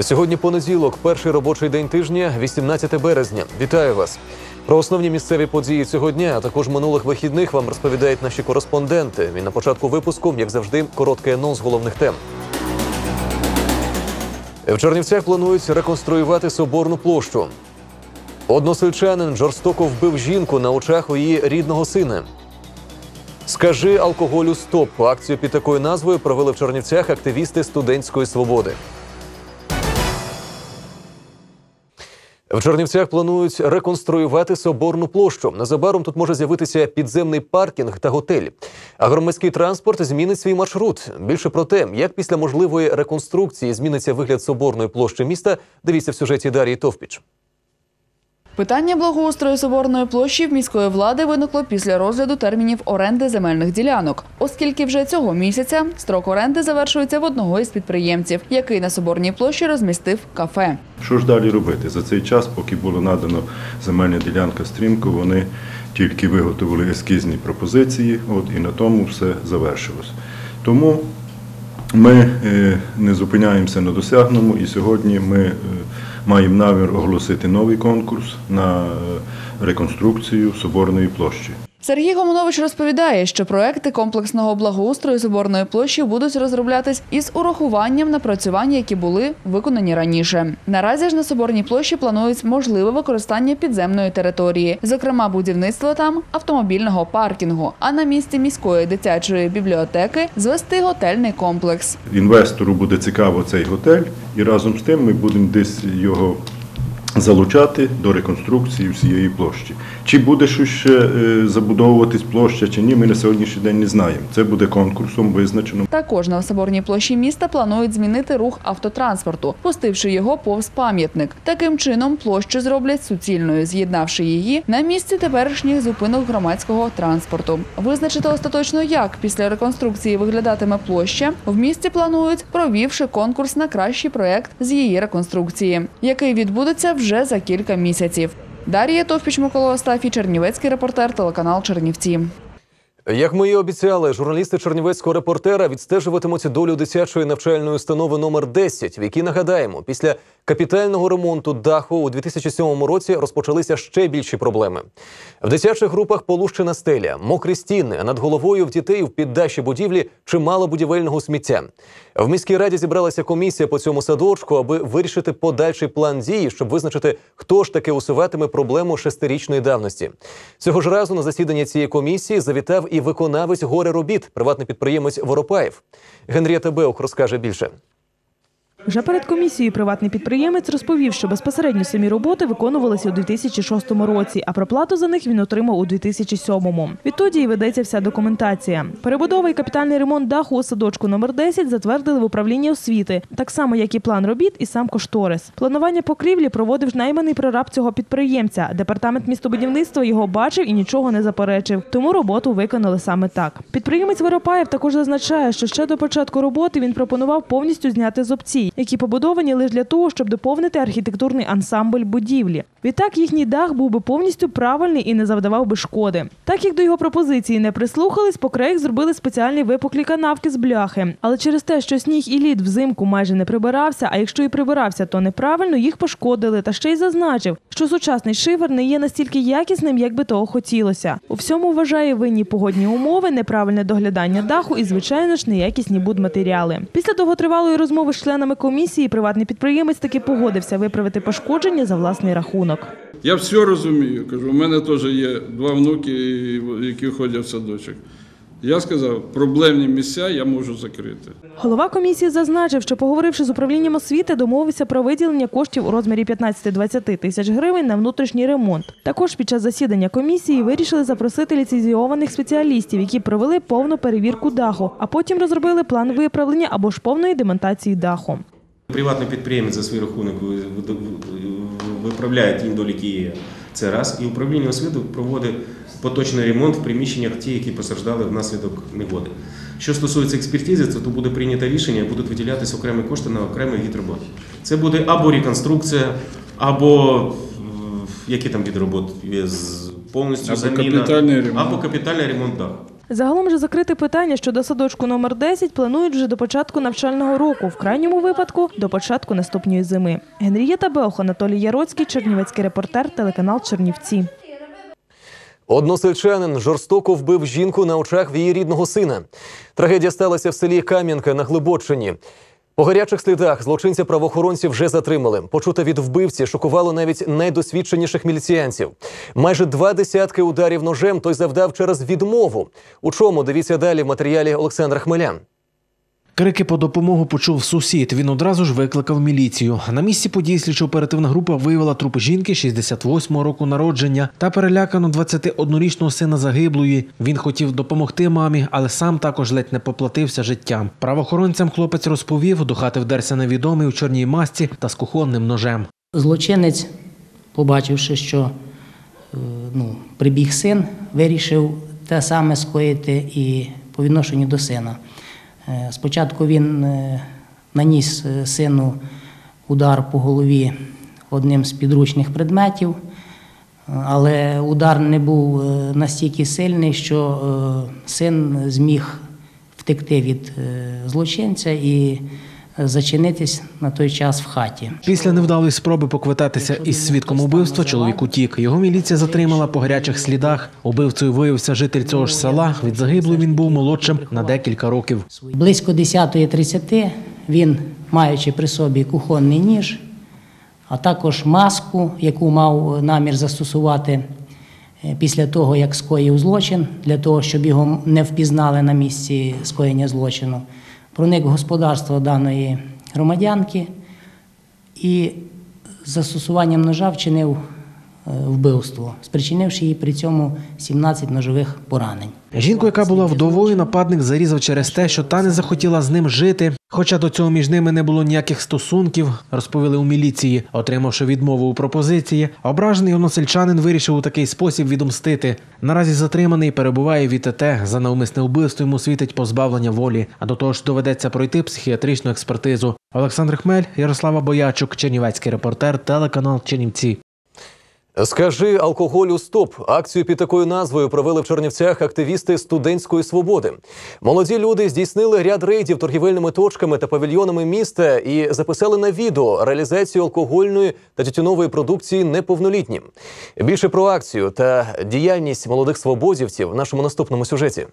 Сьогодні понеділок, перший робочий день тижня, 18 березня. Вітаю вас. Про основні місцеві події цього дня, а також минулих вихідних вам розповідають наші кореспонденти. І на початку випуску, як завжди, короткий анонс головних тем. В Чернівцях планують реконструювати соборну площу. Односельчанин жорстоко вбив жінку на очах її рідного сина. Скажи алкоголю стоп. Акцію під такою назвою провели в Чернівцях активісти студентської свободи. В Чернівцях планують реконструювати соборну площу. Незабаром тут може з'явитися підземний паркінг та готель. А громадський транспорт змінить свій маршрут. Більше про те, як після можливої реконструкції зміниться вигляд соборної площі міста. Дивіться в сюжеті Дарії Товпіч. Питання благоустрою соборної площі в міської влади виникло після розгляду термінів оренди земельних ділянок, оскільки вже цього місяця строк оренди завершується в одного із підприємців, який на соборній площі розмістив кафе. Що ж далі робити? За цей час, поки було надано земельна ділянка стрімко, вони тільки виготовили ескізні пропозиції, от і на тому все завершилось. Тому ми е, не зупиняємося на досягному, і сьогодні ми е, маємо намір оголосити новий конкурс на е, реконструкцію соборної площі. Сергій Гомонович розповідає, що проекти комплексного благоустрою соборної площі будуть розроблятись із урахуванням напрацювання, які були виконані раніше. Наразі ж на соборній площі планують можливе використання підземної території, зокрема будівництво там автомобільного паркінгу. А на місці міської дитячої бібліотеки звести готельний комплекс. Інвестору буде цікаво цей готель, і разом з тим ми будемо десь його залучати до реконструкції всієї площі. Чи буде ще е, забудовуватись площа, чи ні, ми на сьогоднішній день не знаємо. Це буде конкурсом визначено. Також на соборній площі міста планують змінити рух автотранспорту, пустивши його повз пам'ятник. Таким чином площу зроблять суцільною, з'єднавши її на місці теперішніх зупинок громадського транспорту. Визначити остаточно, як після реконструкції виглядатиме площа, в місті планують, провівши конкурс на кращий проект з її реконструкції, який відбудеться вже за кілька місяців. Дар'я Товпіч, Микола Остафій, Чернівецький репортер, телеканал Чернівці. Як ми і обіцяли, журналісти Чернівецького репортера відстежуватимуть долю дитячої навчальної установи номер 10, в якій нагадаємо, після капітального ремонту даху у 2007 році розпочалися ще більші проблеми. В дитячих групах полущена стеля, мокрі стіни, а над головою в дітей в піддаші будівлі чимало будівельного сміття. В міській раді зібралася комісія по цьому садочку, аби вирішити подальший план дії, щоб визначити, хто ж таки усуватиме проблему шестирічної давності. Цього ж разу на засідання цієї комісії завітав і виконавець горе робіт, приватний підприємець Воропаєв. Генрієта Беух розкаже більше. Вже перед комісією приватний підприємець розповів, що безпосередньо самі роботи виконувалися у 2006 році, а проплату за них він отримав у 2007. Відтоді і ведеться вся документація. Перебудова і капітальний ремонт даху у садочку номер 10 затвердили в управлінні освіти, так само як і план робіт і сам кошторис. Планування покрівлі проводив найманий прораб цього підприємця. Департамент містобудівництва його бачив і нічого не заперечив. Тому роботу виконали саме так. Підприємець Воропаєв також зазначає, що ще до початку роботи він пропонував повністю зняти зубці, які побудовані лише для того, щоб доповнити архітектурний ансамбль будівлі. Відтак їхній дах був би повністю правильний і не завдавав би шкоди. Так як до його пропозиції не прислухались, по краях зробили спеціальні випуклі канавки з бляхи. Але через те, що сніг і лід взимку майже не прибирався, а якщо і прибирався, то неправильно їх пошкодили. Та ще й зазначив, що сучасний шифер не є настільки якісним, як би того хотілося. У всьому вважає винні погодні умови, неправильне доглядання даху і, звичайно ж, неякісні будматеріали. Після довготривалої розмови з членами комісії приватний підприємець таки погодився виправити пошкодження за власний рахунок. Я все розумію. Кажу, у мене теж є два внуки, які ходять в садочок. Я сказав, проблемні місця я можу закрити. Голова комісії зазначив, що поговоривши з управлінням освіти, домовився про виділення коштів у розмірі 15-20 тисяч гривень на внутрішній ремонт. Також під час засідання комісії вирішили запросити ліцензійованих спеціалістів, які провели повну перевірку даху, а потім розробили план виправлення або ж повної демонтації даху. Приватний підприємець за свій рахунок ви- ви- виправляє ті. Це раз. І управління освіти проводить поточний ремонт в приміщеннях, ті, які постраждали внаслідок негоди. Що стосується експертизи, то буде прийнято рішення, будуть виділятися окремі кошти на окремий від робот. Це буде або реконструкція, або е, які там від робот повністю Або заміна, капітальний ремонт. або капітальний ремонт даху. Загалом же закрити питання щодо садочку номер 10 планують вже до початку навчального року, в крайньому випадку до початку наступної зими. Генрієта Беох, Анатолій Яроцький, Чернівецький репортер, телеканал Чернівці. Односельчанин жорстоко вбив жінку на очах в її рідного сина. Трагедія сталася в селі Кам'янка на Глибочині. По гарячих слідах злочинця правоохоронці вже затримали. Почуте від вбивці шокувало навіть найдосвідченіших міліціянців. Майже два десятки ударів ножем той завдав через відмову. У чому дивіться далі в матеріалі Олександра Хмелян. Крики по допомогу почув сусід. Він одразу ж викликав міліцію. На місці події слідчо-оперативна група виявила труп жінки 68-го року народження та перелякану 21-річного сина загиблої. Він хотів допомогти мамі, але сам також ледь не поплатився життям. Правоохоронцям хлопець розповів, до хати вдерся невідомий у чорній масці та з кухонним ножем. Злочинець, побачивши, що е, ну, прибіг син, вирішив те саме скоїти і по відношенню до сина. Е, Спочатку він е, наніс е, сину удар по голові одним з підручних предметів, але удар не був настільки сильний, що син зміг втекти від злочинця і зачинитись на той час в хаті. Після невдалої спроби поквитатися із свідком убивства чоловік утік. Його міліція затримала по гарячих слідах. Убивцею виявився житель цього ж села. Від загиблої він був молодшим на декілька років. Близько 10.30 він, маючи при собі кухонний ніж, а також маску, яку мав намір застосувати е, після того, як скоїв злочин, для того, щоб його не впізнали на місці скоєння злочину, проник в господарство даної громадянки і застосуванням ножа вчинив вбивство, спричинивши їй при цьому 17 ножових поранень. Жінку, яка була вдовою, нападник зарізав через те, що та не захотіла з ним жити. Хоча до цього між ними не було ніяких стосунків, розповіли у міліції. Отримавши відмову у пропозиції, ображений односельчанин вирішив у такий спосіб відомстити. Наразі затриманий перебуває в ІТТ. За навмисне вбивство йому світить позбавлення волі, а до того ж доведеться пройти психіатричну експертизу. Олександр Хмель, Ярослава Боячук, Чернівецький репортер, телеканал Чернівці. Скажи алкоголю стоп. Акцію під такою назвою провели в Чернівцях активісти студентської свободи. Молоді люди здійснили ряд рейдів торгівельними точками та павільйонами міста і записали на відео реалізацію алкогольної та тютюнової продукції неповнолітнім. Більше про акцію та діяльність молодих свободівців в нашому наступному сюжеті.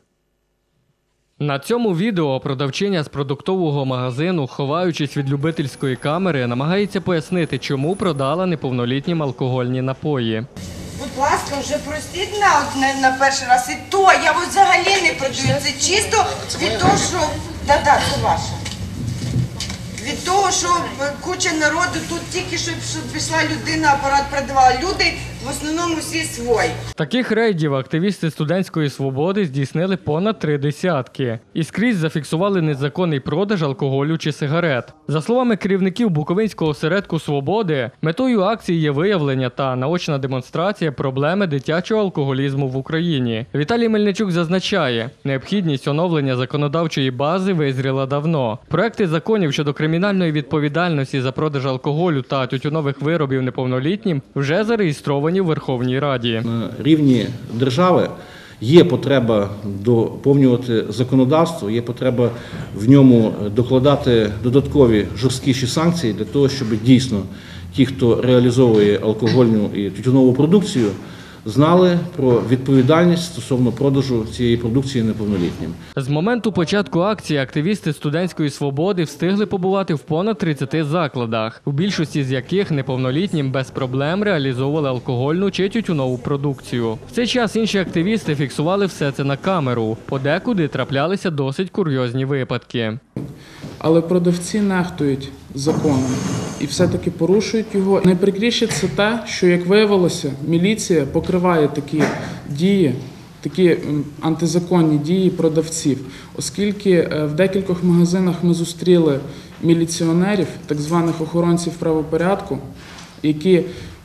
На цьому відео продавчиня з продуктового магазину, ховаючись від любительської камери, намагається пояснити, чому продала неповнолітнім алкогольні напої. Будь ласка, вже простіть на, на, на перший раз. І то я от взагалі не продаю. Це чисто від того, що. Да-да, це ваше. Від того, що куча народу тут тільки щоб, щоб пішла людина, апарат продавала. Люди в основному всі свої. Таких рейдів активісти студентської свободи здійснили понад три десятки і скрізь зафіксували незаконний продаж алкоголю чи сигарет. За словами керівників Буковинського осередку свободи, метою акції є виявлення та наочна демонстрація проблеми дитячого алкоголізму в Україні. Віталій Мельничук зазначає, необхідність оновлення законодавчої бази визріла давно. Проекти законів щодо кримінальної відповідальності за продаж алкоголю та тютюнових виробів неповнолітнім вже зареєстровані в Верховній Раді. на рівні держави є потреба доповнювати законодавство, є потреба в ньому докладати додаткові жорсткіші санкції для того, щоб дійсно ті, хто реалізовує алкогольну і тютюнову продукцію, знали про відповідальність стосовно продажу цієї продукції неповнолітнім. З моменту початку акції активісти студентської свободи встигли побувати в понад 30 закладах, у більшості з яких неповнолітнім без проблем реалізовували алкогольну чи тютюнову продукцію. В цей час інші активісти фіксували все це на камеру. Подекуди траплялися досить курйозні випадки. але продавці нехтують законом і все-таки порушують його. Найприкріше це те, що, як виявилося, міліція покриває такі дії, такі антизаконні дії продавців, оскільки е, в декількох магазинах ми зустріли міліціонерів, так званих охоронців правопорядку, які,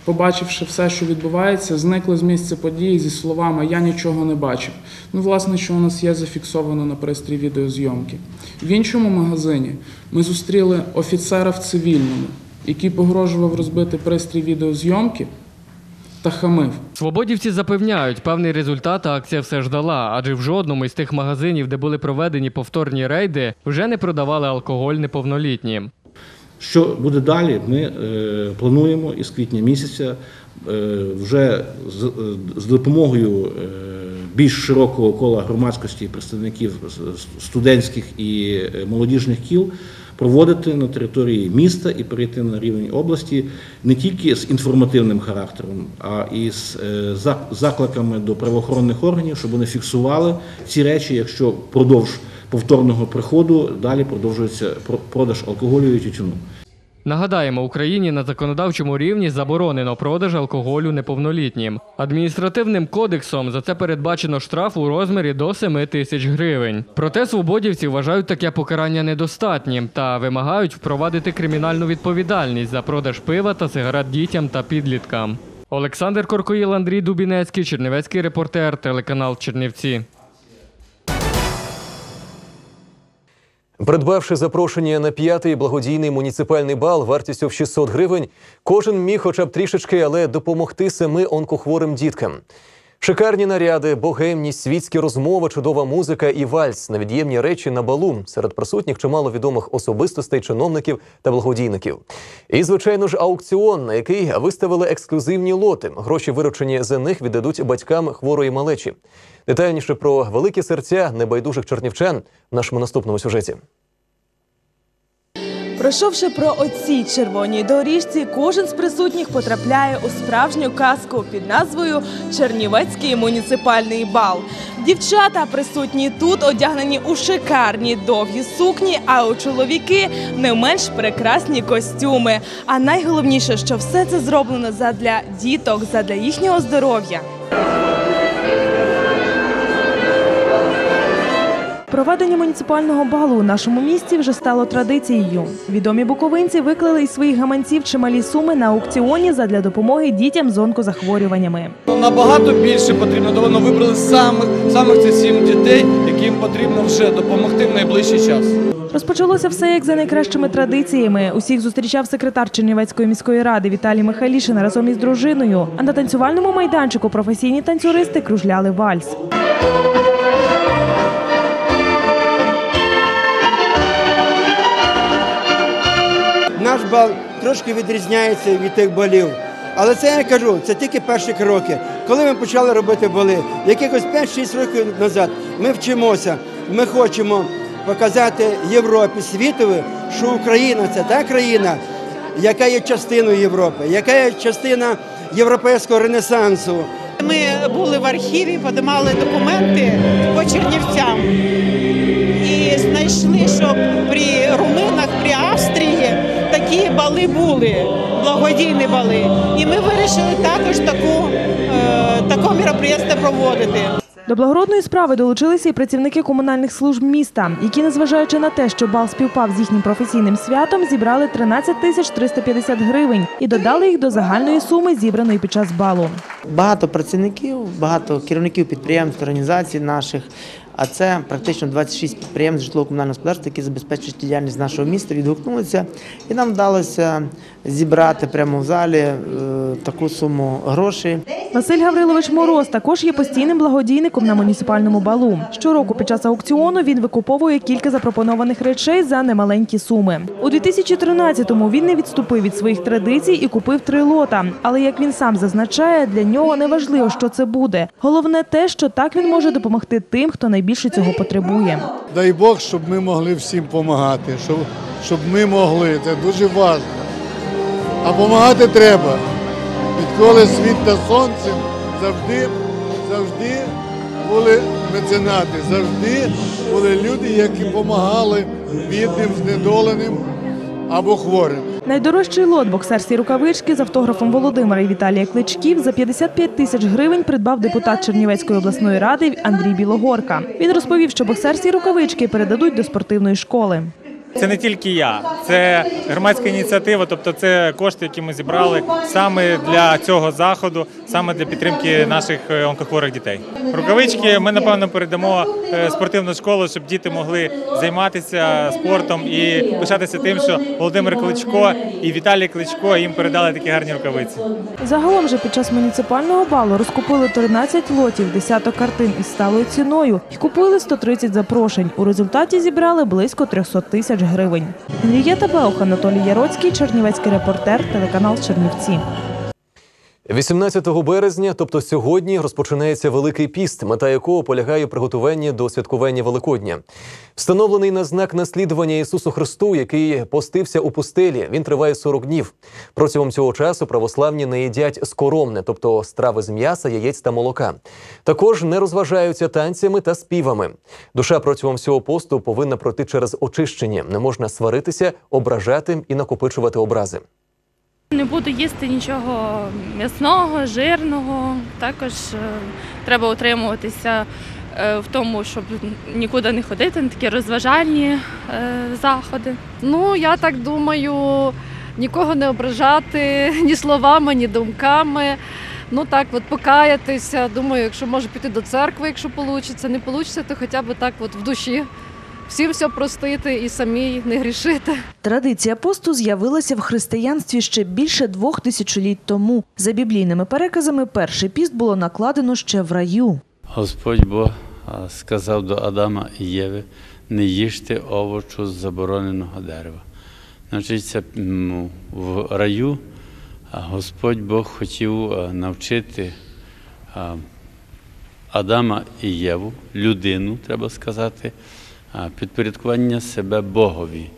побачивши все, що відбувається, зникли з місця події зі словами Я нічого не бачив. Ну, власне, що у нас є зафіксовано на пристрій відеозйомки. В іншому магазині ми зустріли офіцера в цивільному, який погрожував розбити пристрій відеозйомки та хамив. Свободівці запевняють, певний результат акція все ж дала, адже в жодному із тих магазинів, де були проведені повторні рейди, вже не продавали алкоголь неповнолітнім. Що буде далі? Ми е, плануємо із квітня місяця е, вже з, е, допомогою більш широкого кола громадськості і представників студентських і молодіжних кіл проводити на території міста і перейти на рівень області не тільки з інформативним характером, а і з закликами до правоохоронних органів, щоб вони фіксували ці речі, якщо впродовж повторного приходу далі продовжується про- продаж алкоголю і тютюну. Нагадаємо, Україні на законодавчому рівні заборонено продаж алкоголю неповнолітнім. Адміністративним кодексом за це передбачено штраф у розмірі до 7 тисяч гривень. Проте свободівці вважають таке покарання недостатнім та вимагають впровадити кримінальну відповідальність за продаж пива та сигарет дітям та підліткам. Олександр Коркоїл, Андрій Дубінецький, Чернівецький репортер, телеканал Чернівці. Придбавши запрошення на п'ятий благодійний муніципальний бал вартістю в 600 гривень, кожен міг хоча б трішечки, але допомогти семи онкохворим діткам. Шикарні наряди, богемність, світські розмови, чудова музика і вальс, невід'ємні речі на балу. Серед присутніх чимало відомих особистостей, чиновників та благодійників. І, звичайно ж, аукціон, на який виставили ексклюзивні лоти. Гроші, виручені за них, віддадуть батькам хворої малечі. Детальніше про великі серця небайдужих чернівчан в нашому наступному сюжеті. Пройшовши про оцій червоній доріжці, кожен з присутніх потрапляє у справжню казку під назвою Чернівецький муніципальний бал. Дівчата присутні тут одягнені у шикарні довгі сукні, а у чоловіки не менш прекрасні костюми. А найголовніше, що все це зроблено задля діток, задля їхнього здоров'я. Проведення муніципального балу у нашому місті вже стало традицією. Відомі буковинці виклали із своїх гаманців чималі суми на аукціоні задля допомоги дітям з онкозахворюваннями. Набагато більше потрібно. Воно вибрали самих, самих цих сім дітей, яким потрібно вже допомогти в найближчий час. Розпочалося все як за найкращими традиціями. Усіх зустрічав секретар Чернівецької міської ради Віталій Михайлішин разом із дружиною. А на танцювальному майданчику професійні танцюристи кружляли вальс. Наш бал трошки відрізняється від тих балів. Але це я кажу, це тільки перші кроки. Коли ми почали робити бали, якихось 5-6 років назад ми вчимося, ми хочемо показати Європі, світові, що Україна це та країна, яка є частиною Європи, яка є частина європейського ренесансу. Ми були в архіві, подимали документи по Чернівцям благодійні бали. І ми вирішили також таку, е, таке мероприємство проводити. До благородної справи долучилися і працівники комунальних служб міста, які, незважаючи на те, що бал співпав з їхнім професійним святом, зібрали 13 тисяч 350 гривень і додали їх до загальної суми, зібраної під час балу. Багато працівників, багато керівників підприємств, організацій наших. А це практично 26 підприємств житлово-комунального господарства, які забезпечують діяльність нашого міста, відгукнулися. І нам вдалося зібрати прямо в залі е, таку суму грошей. Василь Гаврилович Мороз також є постійним благодійником на муніципальному балу. Щороку під час аукціону він викуповує кілька запропонованих речей за немаленькі суми. У 2013-му він не відступив від своїх традицій і купив три лота. Але як він сам зазначає, для нього не важливо, що це буде. Головне те, що так він може допомогти тим, хто найбільше цього потребує. Дай Бог, щоб ми могли всім допомагати, щоб, щоб ми могли. Це дуже важливо. А допомагати треба. Відколи світ та сонце завжди, завжди були меценати, завжди були люди, які допомагали бідним, знедоленим або хворим. Найдорожчий лот боксерські рукавички з автографом Володимира і Віталія Кличків за 55 тисяч гривень придбав депутат Чернівецької обласної ради Андрій Білогорка. Він розповів, що боксерські рукавички передадуть до спортивної школи. Це не тільки я, це громадська ініціатива, тобто це кошти, які ми зібрали саме для цього заходу, саме для підтримки наших е, онкохворих дітей. Рукавички ми напевно передамо е, спортивну школу, щоб діти могли займатися спортом і пишатися тим, що Володимир Кличко і Віталій Кличко їм передали такі гарні рукавиці. Загалом же під час муніципального балу розкупили 13 лотів, десяток картин із сталою ціною і купили 130 запрошень. У результаті зібрали близько 300 тисяч гривень. Генрієта Беух, Анатолій Яроцький, Чернівецький репортер, телеканал Чернівці. 18 березня, тобто сьогодні, розпочинається Великий піст, мета якого полягає у приготуванні до святкування Великодня. Встановлений на знак наслідування Ісусу Христу, який постився у пустелі. Він триває 40 днів. Протягом цього часу православні не їдять скоромне, тобто страви з м'яса, яєць та молока. Також не розважаються танцями та співами. Душа протягом всього посту повинна пройти через очищення. Не можна сваритися, ображати і накопичувати образи. Не буду їсти нічого м'ясного, жирного. Також е, треба утримуватися е, в тому, щоб нікуди не ходити на такі розважальні е, заходи. Ну, я так думаю, нікого не ображати ні словами, ні думками. Ну так, от покаятися. Думаю, якщо може піти до церкви, якщо вийде, не вийде, то хоча б так от в душі. Всім все простити і самі не грішити. Традиція посту з'явилася в християнстві ще більше двох тисячоліть тому. За біблійними переказами, перший піст було накладено ще в раю. Господь Бог сказав до Адама і Єви, не їжте овочу з забороненого дерева. Значить, в раю а, Господь Бог хотів навчити Адама і Єву, людину, треба сказати, підпорядкування себе Богові,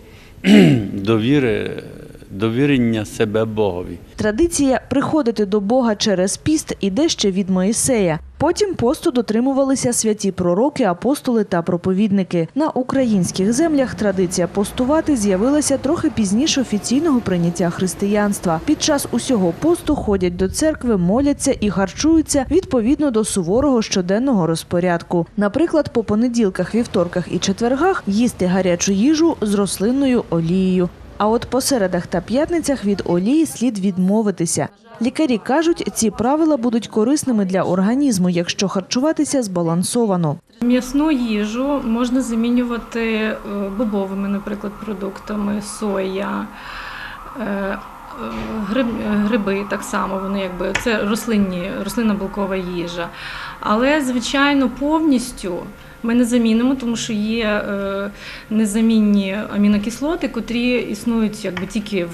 довіри, довірення себе Богові. Традиція приходити до Бога через піст іде ще від Моїсея. Потім посту дотримувалися святі пророки, апостоли та проповідники. На українських землях традиція постувати з'явилася трохи пізніше офіційного прийняття християнства. Під час усього посту ходять до церкви, моляться і харчуються відповідно до суворого щоденного розпорядку. Наприклад, по понеділках, вівторках і четвергах їсти гарячу їжу з рослинною олією. А от по середах та п'ятницях від олії слід відмовитися. Лікарі кажуть, ці правила будуть корисними для організму, якщо харчуватися збалансовано. М'ясну їжу можна замінювати е, бобовими, наприклад, продуктами, соя, е, е, гриб- гриби так само, вони якби це рослинні, рослинна білкова їжа. Але, звичайно, повністю ми не замінимо, тому що є е, незамінні амінокислоти, котрі існують якби тільки в,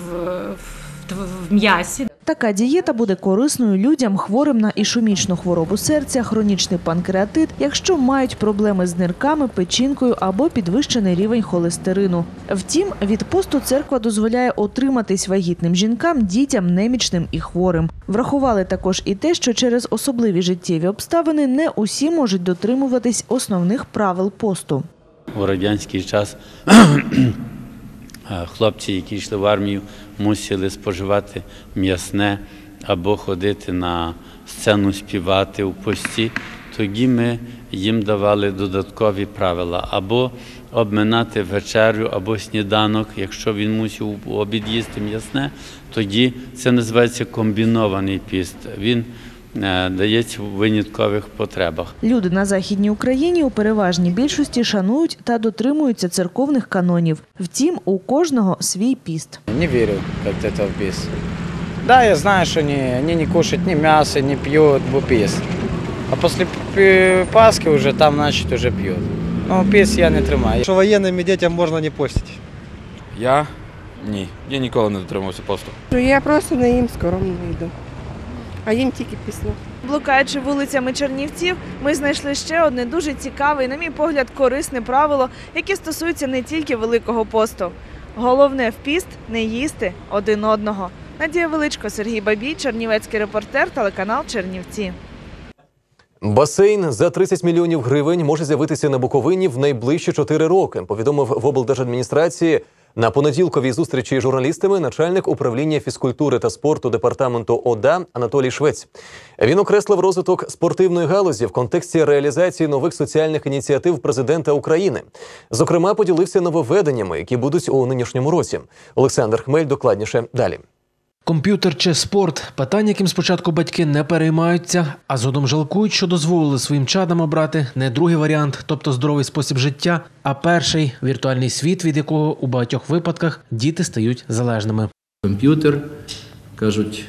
в, в м'ясі. Така дієта буде корисною людям, хворим на ішемічну хворобу серця, хронічний панкреатит, якщо мають проблеми з нирками, печінкою або підвищений рівень холестерину. Втім, від посту церква дозволяє отриматись вагітним жінкам, дітям, немічним і хворим. Врахували також і те, що через особливі життєві обставини не усі можуть дотримуватись основних правил посту. у радянський час хлопці, які йшли в армію, мусили споживати м'ясне або ходити на сцену співати у пості. Тоді ми їм давали додаткові правила або обминати вечерю або сніданок. Якщо він мусив у обід їсти м'ясне, тоді це називається комбінований піст. Він е, дається в виняткових потребах. Люди на західній Україні у переважній більшості шанують та дотримуються церковних канонів. Втім, у кожного свій піст. Не верю как-то в бес. Да, я знаю, что они, они не кушают ни мясо, не пьют бупис. А после П- Пасхи уже там, значит, уже пьют. Ну, піс я не тримаю. Що воєнним і дітям можна не постити. Я? Ні. Я ніколи не дотримувався посту. Я просто не їм скоромно йду. А їм тільки після. Блукаючи вулицями Чернівців, ми знайшли ще одне дуже цікаве і, на мій погляд, корисне правило, яке стосується не тільки Великого посту. Головне в піст не їсти один одного. Надія Величко, Сергій Бабій, Чернівецький репортер, телеканал Чернівці. Басейн за 30 мільйонів гривень може з'явитися на Буковині в найближчі 4 роки. Повідомив в облдержадміністрації На понеділковій зустрічі з журналістами начальник управління фізкультури та спорту департаменту ОДА Анатолій Швець. Він окреслив розвиток спортивної галузі в контексті реалізації нових соціальних ініціатив президента України. Зокрема, поділився нововведеннями, які будуть у нинішньому році. Олександр Хмель докладніше далі. Комп'ютер чи спорт питання, яким спочатку батьки не переймаються, а згодом жалкують, що дозволили своїм чадам обрати не другий варіант, тобто здоровий спосіб життя, а перший віртуальний світ, від якого у багатьох випадках діти стають залежними. Комп'ютер кажуть,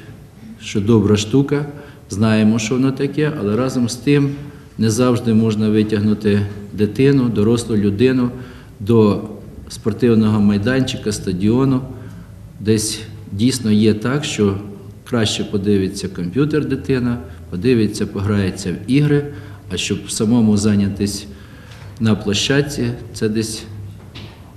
що добра штука, знаємо, що воно таке, але разом з тим не завжди можна витягнути дитину, дорослу людину до спортивного майданчика, стадіону. Десь дійсно є так, що краще подивиться комп'ютер дитина, подивиться, пограється в ігри, а щоб самому зайнятися на площадці, це десь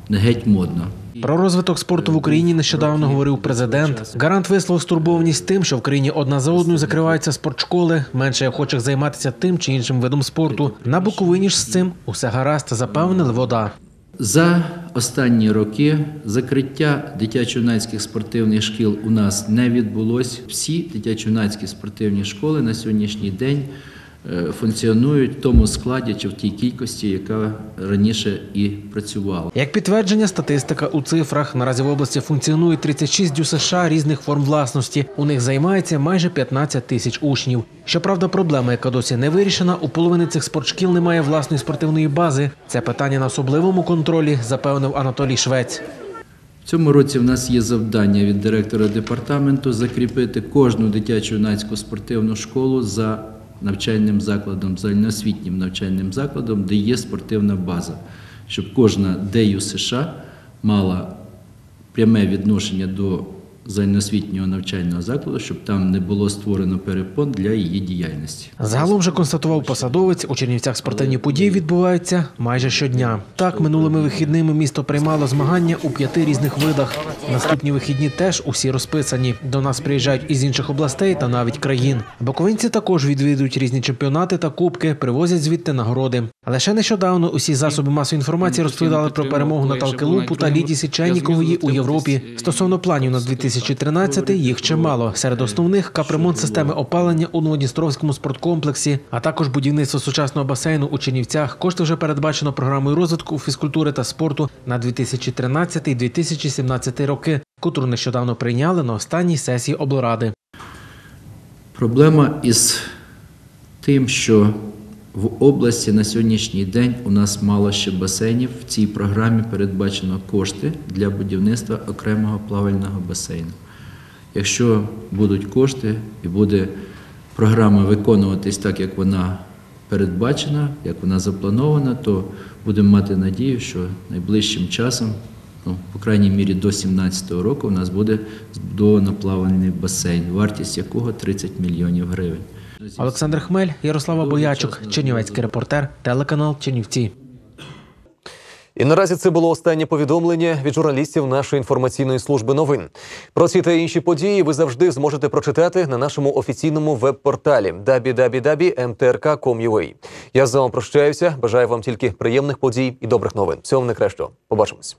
не геть модно. Про розвиток спорту в Україні нещодавно говорив президент. Гарант висловив стурбованість тим, що в країні одна за одною закриваються спортшколи, менше охочих займатися тим чи іншим видом спорту. На Буковині ж з цим усе гаразд, запевнили вода. За останні роки закриття дитячо-юнацьких спортивних шкіл у нас не відбулось. Всі дитячо-юнацькі спортивні школи на сьогоднішній день функціонують в тому складі чи в тій кількості, яка раніше і працювала. Як підтвердження, статистика у цифрах наразі в області функціонує 36 ДЮСШ різних форм власності. У них займається майже 15 тисяч учнів. Щоправда, проблема, яка досі не вирішена, у половини цих спортшкіл немає власної спортивної бази. Це питання на особливому контролі, запевнив Анатолій Швець. В цьому році в нас є завдання від директора департаменту закріпити кожну дитячо-юнацьку спортивну школу за навчальним закладом, загальноосвітнім навчальним закладом, де є спортивна база, щоб кожна ДЮ США мала пряме відношення до загальноосвітнього навчального закладу, щоб там не було створено перепон для її діяльності. Загалом же констатував посадовець, у Чернівцях спортивні події відбуваються майже щодня. Так, минулими вихідними місто приймало змагання у п'яти різних видах. Наступні вихідні теж усі розписані. До нас приїжджають із інших областей та навіть країн. Буковинці також відвідують різні чемпіонати та кубки, привозять звідти нагороди. Лише нещодавно усі засоби масової інформації розповідали про перемогу Наталки Лупу та Лідії Січеннікової у Європі. Стосовно планів на 2013 їх чимало. Серед основних капремонт системи опалення у Новодністровському спорткомплексі, а також будівництво сучасного басейну у Чернівцях. Кошти вже передбачено програмою розвитку фізкультури та спорту на 2013-2017 роки, котру нещодавно прийняли на останній сесії облради. Проблема із тим, що в області на сьогоднішній день у нас мало ще басейнів. В цій програмі передбачено кошти для будівництва окремого плавального басейну. Якщо будуть кошти і буде програма виконуватись так, як вона передбачена, як вона запланована, то будемо мати надію, що найближчим часом, ну, по крайній мірі до 2017 року, у нас буде збудовано плавальний басейн, вартість якого 30 мільйонів гривень. Олександр Хмель, Ярослава Боячук, Чернівецький репортер, телеканал Чернівці. І наразі це було останнє повідомлення від журналістів нашої інформаційної служби новин. Про ці та інші події ви завжди зможете прочитати на нашому офіційному веб-порталі www.mtrk.com.ua. Я з вами прощаюся. Бажаю вам тільки приємних подій і добрих новин. Всього вам найкращого. Побачимось.